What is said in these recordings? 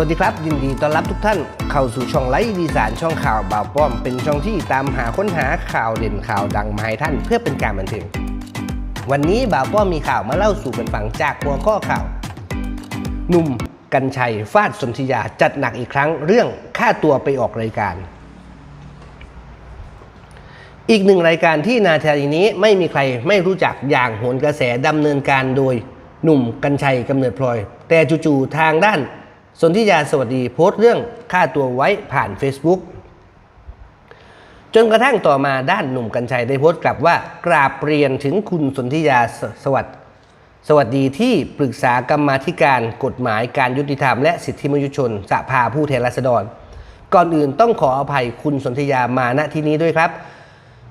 วัสดีครับ ยินดีต้อนรับทุกท่านเข้าสู่ช่องไลฟ์ดีสานช่องข่าวบ่าวป้อม เป็นช่องที่ตามหาค้นหาข่าวเด่นข่าวดังมาให้ท่านเพื่อเป็นการบันเทิงวันนี้บ่าวป้อมมีข่าวมาเล่าสู่กันฟังจากหัวข้อข่าว หนุ่มกัญชัยฟาดสนธิยาจัดหนักอีกครั้งเรื่องค่าตัวไปออกรายการ อีกหนึ่งรายการที่นาทีนี้ไม่มีใครไม่รู้จักอย่างโหนกระแสดำเนินการโดยหนุ่มกัญชัยกำเนิดพลอย แต่จู่ๆทางด้าน สนธิยาสวัสดีโพสต์เรื่องค่าตัวไว้ผ่าน Facebook จนกระทั่งต่อมาด้านหนุ่มกัญชัยได้โพสต์กลับว่ากราบเรียนถึงคุณสนธิยาสสวัสดสวัสดีที่ปรึกษากรรมาธิการกฎหมายการยุติธรรมและสิทธิมนุษยชนสภาผู้แทนราษฎร ก่อนอื่นต้องขออภัยคุณสนธิยามาณที่นี้ด้วยครับ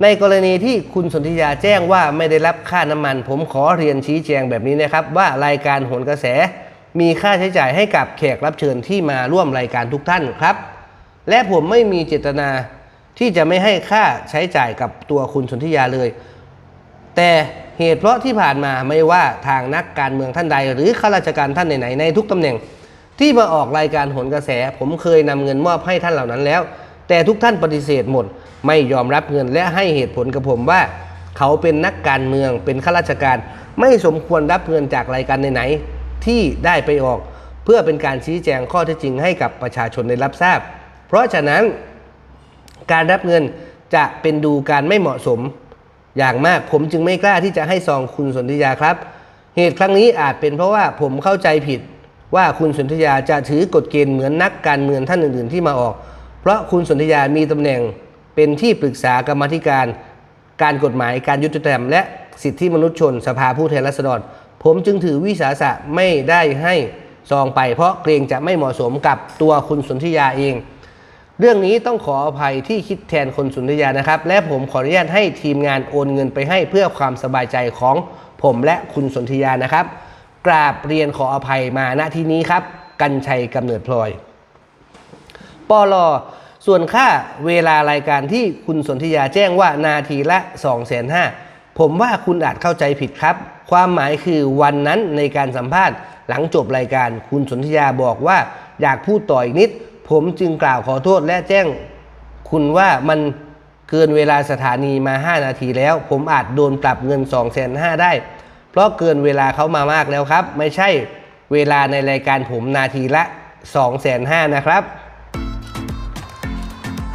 ในกรณีที่คุณสนธิยาแจ้งว่าไม่ได้รับค่าน้ำมัน ผมขอเรียนชี้แจงแบบนี้นะครับ ว่ารายการโหนกระแส มีค่าใช้จ่ายให้กับแขกรับเชิญที่มาร่วมรายการทุกท่านครับ และผมไม่มีเจตนาที่จะไม่ให้ค่าใช้จ่ายกับตัวคุณสนธิยาเลย แต่เหตุเพราะที่ผ่านมาไม่ว่าทางนักการเมืองท่านใด หรือข้าราชการท่านไหนในทุกตำแหน่ง ที่มาออกรายการโหนกระแส ผมเคยนำเงินมอบให้ท่านเหล่านั้นแล้ว แต่ทุกท่านปฏิเสธหมด ไม่ยอมรับเงินและให้เหตุผลกับผมว่า เขาเป็นนักการเมืองเป็นข้าราชการ ไม่สมควรรับเงินจากรายการไหน ที่ได้ไปออก เพื่อเป็นการชี้แจงข้อเท็จจริงให้กับประชาชนได้รับทราบ เพราะฉะนั้นการรับเงินจะเป็นดูการไม่เหมาะสมอย่างมากผมจึงไม่กล้าที่จะให้ซองคุณสนธิยาครับ เหตุครั้งนี้อาจเป็นเพราะว่าผมเข้าใจผิด ว่าคุณสนธิยาจะถือกฎเกณฑ์เหมือนนักการเมืองท่านอื่น ๆ ที่มาออก เพราะคุณสนธิยามีตำแหน่งเป็นที่ปรึกษากรรมธิการ การกฎหมายการยุติธรรมและสิทธิมนุษยชน สภาผู้แทนราษฎร ผมจึงถือวิสาสะไม่ได้ให้ซองไป เพราะเกรงจะไม่เหมาะสมกับตัวคุณสนธิยาเอง เรื่องนี้ต้องขออภัยที่คิดแทนคนสุนทรยานะครับ และผมขออนุญาตให้ทีมงานโอนเงินไปให้เพื่อความสบายใจของผมและคุณสนธยานะครับ กราบเรียนขออภัยมาณที่นี้ครับ กัญชัยกำเนิดพลอยปลอส่วนค่าเวลารายการที่คุณสนธยาแจ้งว่านาทีละ 2 5 0 0 0 ผมว่าคุณอาจเข้าใจผิดครับ ความหมายคือวันนั้นในการสัมภาษณ์หลังจบรายการ คุณสนธยาบอกว่าอยากพูดต่ออีกนิด ผมจึงกล่าวขอโทษและแจ้ง คุณว่ามันเกินเวลาสถานีมา 5 นาทีแล้ว ผมอาจโดนปรับเงิน2 5 0 0 0ได้ เพราะเกินเวลาเขามามากแล้วครับ ไม่ใช่เวลาในรายการผมนาทีละ2 5 0 0 0นะครับ